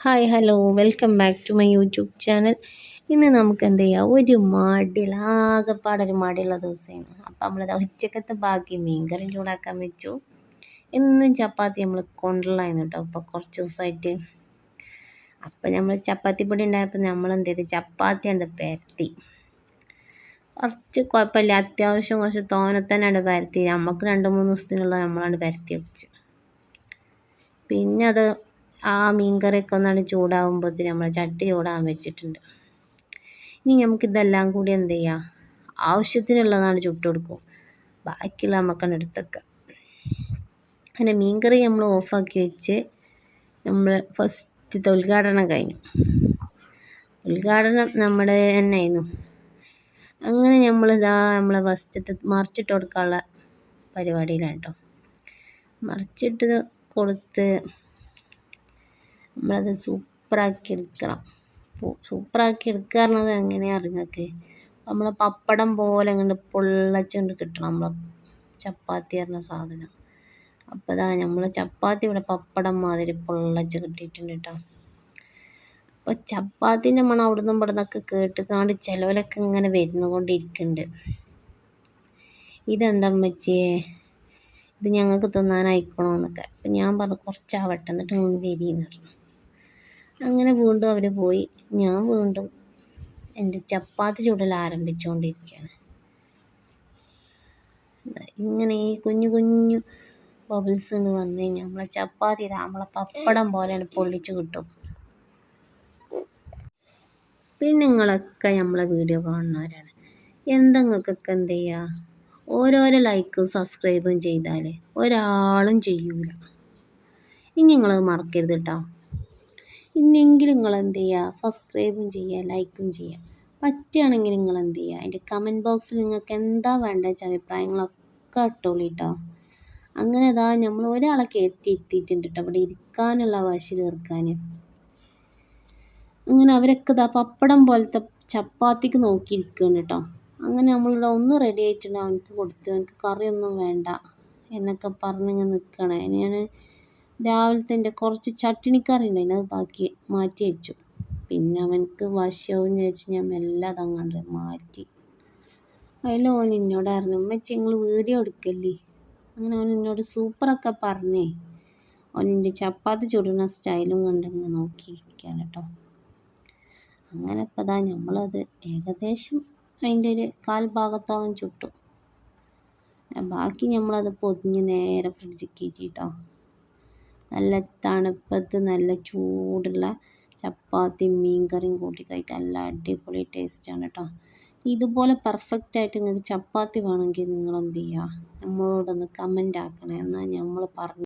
Hi hello welcome back to my YouTube channel ഇന്ന് നമുക്ക് എന്ത് ചെയ്യാം? ഒരു മടിയുള്ള ആകെപ്പാടൊരു മടിയുള്ള ദിവസമാണ്. അപ്പം നമ്മളത് ഉച്ചക്കത്തെ ബാക്കി മീൻകറി ചൂടാക്കാൻ വെച്ചു. എന്നും ചപ്പാത്തി നമ്മൾ കൊണ്ടുള്ളതായിരുന്നു കേട്ടോ. അപ്പോൾ കുറച്ച് ദിവസമായിട്ട് അപ്പം നമ്മൾ ചപ്പാത്തി പൊടി ഉണ്ടായപ്പോൾ നമ്മൾ എന്ത് ചെയ്തു? ചപ്പാത്തി ഉണ്ട് പരത്തി. കുറച്ച് കുഴപ്പമില്ല. അത്യാവശ്യം കുറച്ച് തോനെ തന്നെ പരത്തി. നമുക്ക് രണ്ട് മൂന്ന് ദിവസത്തിനുള്ള നമ്മളാണ് പരത്തി വെച്ചു. പിന്നെ അത് ആ മീൻ കറിയൊക്കെ ഒന്നാണ് ചൂടാകുമ്പോഴത്തേന് നമ്മൾ ചട്ടി ചൂടാൻ വെച്ചിട്ടുണ്ട്. ഇനി നമുക്കിതെല്ലാം കൂടി എന്ത് ചെയ്യാം? ആവശ്യത്തിനുള്ളതാണ് ചുട്ട് ബാക്കിയുള്ള നമുക്കാണ് എടുത്തേക്കുക അങ്ങനെ മീൻ കറി നമ്മൾ ഓഫാക്കി വെച്ച് നമ്മൾ ഫസ്റ്റത്തെ ഉദ്ഘാടനം കഴിഞ്ഞു. ഉദ്ഘാടനം നമ്മുടെ തന്നെ ആയിരുന്നു അങ്ങനെ നമ്മൾ ഇതാ നമ്മളെ ഫസ്റ്റത്തെ മറിച്ചിട്ട് കൊടുക്കാനുള്ള പരിപാടിയിലാണ് കേട്ടോ മറിച്ചിട്ട് കൊടുത്ത് നമ്മളത് സൂപ്പറാക്കി എടുക്കണം സൂപ്പറാക്കി എടുക്കുക പറഞ്ഞത് എങ്ങനെയാണ് നിങ്ങൾക്ക് നമ്മൾ പപ്പടം പോലെ അങ്ങോട്ട് പൊള്ളച്ചുകൊണ്ട് കിട്ടണം നമ്മളെ ചപ്പാത്തി പറഞ്ഞ സാധനം. അപ്പോൾ ഇതാ നമ്മൾ ചപ്പാത്തി ഇവിടെ പപ്പടം മാതിരി പൊള്ളച്ച് കിട്ടിയിട്ടുണ്ട് കേട്ടോ അപ്പോൾ ചപ്പാത്തിന്റെ മണം അവിടുന്ന് ഇവിടുന്നൊക്കെ ഇവിടെ നിന്നൊക്കെ കേട്ട് കാണ്ട് ചിലവിലൊക്കെ ഇങ്ങനെ വരുന്നു കൊണ്ടിരിക്കുന്നുണ്ട് ഇതെന്താ വെച്ചേ ഇത് ഞങ്ങൾക്ക് തിന്നാനായിക്കണമെന്നൊക്കെ അപ്പം ഞാൻ പറഞ്ഞു കുറച്ചാവട്ടെ എന്നിട്ട് നിങ്ങൾ വരിയെന്ന് പറഞ്ഞു. അങ്ങനെ വീണ്ടും അവർ പോയി. ഞാൻ വീണ്ടും എന്റെ ചപ്പാത്തി ചുടൽ ആരംഭിച്ചുകൊണ്ടിരിക്കുകയാണ് ഇങ്ങനെ ഈ കുഞ്ഞു കുഞ്ഞു ബബിൾസ് എന്ന് വന്നു കഴിഞ്ഞാൽ നമ്മളെ ചപ്പാത്തി നമ്മളെ പപ്പടം പോലെയാണ് പൊള്ളിച്ച് കിട്ടും. പിന്നെ നിങ്ങളൊക്കെ നമ്മളെ വീഡിയോ കാണുന്നവരാണ്. എന്തെങ്കിലൊക്കെ എന്ത് ചെയ്യുക ഓരോരോ ലൈക്കും സബ്സ്ക്രൈബും ചെയ്താൽ ഒരാളും ചെയ്യൂല. ഇനി നിങ്ങളത് മറക്കരുത് കേട്ടോ ഇന്നെങ്കിലും നിങ്ങൾ എന്ത് ചെയ്യുക സബ്സ്ക്രൈബും ചെയ്യുക ലൈക്കും ചെയ്യുക പറ്റുകയാണെങ്കിൽ നിങ്ങൾ എന്ത് ചെയ്യുക അതിന്റെ കമന്റ് ബോക്സിൽ നിങ്ങൾക്ക് എന്താ വേണ്ടത് വെച്ചാൽ അഭിപ്രായങ്ങളൊക്കെ ഇട്ടോളി കേട്ടോ അങ്ങനെ ഇതാ നമ്മൾ ഒരാളെ കയറ്റിയിരുത്തിയിട്ടുണ്ട് കേട്ടോ അവിടെ ഇരിക്കാനുള്ള വാശി തീർക്കാൻ അങ്ങനെ അവരൊക്കെ ഇതാ പപ്പടം പോലത്തെ ചപ്പാത്തിക്ക് നോക്കിയിരിക്കുകയാണ് കേട്ടോ അങ്ങനെ നമ്മളിവിടെ ഒന്ന് റെഡി ആയിട്ടുണ്ട്. അവനക്ക് കൊടുത്തു അവനക്ക് കറിയൊന്നും വേണ്ട എന്നൊക്കെ പറഞ്ഞിങ്ങനെ നിൽക്കണേ ഞാൻ രാവിലത്തെ എന്റെ കുറച്ച് ചട്ടിണിക്കറി ഉണ്ടായിരുന്നു അത് ബാക്കി മാറ്റി വെച്ചു. പിന്നെ അവനക്ക് വശവും വിചാരിച്ച് ഞാൻ മെല്ലെ അതങ്ങാണ്ട് മാറ്റി. അതിൽ ഓൻ എന്നോടായിരുന്നു ഉമ്മച്ചി നിങ്ങൾ വീഡിയോ എടുക്കല്ലേ? അങ്ങനെ അവൻ എന്നോട് സൂപ്പറൊക്കെ പറഞ്ഞേ. ഓനിന്റെ ചപ്പാത്തി ചുടുന്ന സ്റ്റൈലും കണ്ടങ്ങ് നോക്കിയിരിക്കുകയാണ് കേട്ടോ. അങ്ങനെ ഇപ്പം അതാ നമ്മളത് ഏകദേശം അതിന്റെ ഒരു കാൽ ഭാഗത്തോളം ചുട്ടു. ബാക്കി നമ്മളത് പൊതിഞ്ഞ് നേരെ ഫ്രിഡ്ജിൽ കയറ്റിട്ടോ നല്ല തണുപ്പത്ത് നല്ല ചൂടുള്ള ചപ്പാത്തിയും മീൻ കറിയും കൂട്ടി കഴിക്കാൻ നല്ല അടിപൊളി ടേസ്റ്റാണ് കേട്ടോ ഇതുപോലെ പെർഫെക്റ്റ് ആയിട്ട് നിങ്ങൾക്ക് ചപ്പാത്തി വേണമെങ്കിൽ നിങ്ങൾ എന്ത് ചെയ്യുക നമ്മളോടൊന്ന് കമന്റ് ആക്കണേ. എന്നാൽ നമ്മൾ പറഞ്ഞു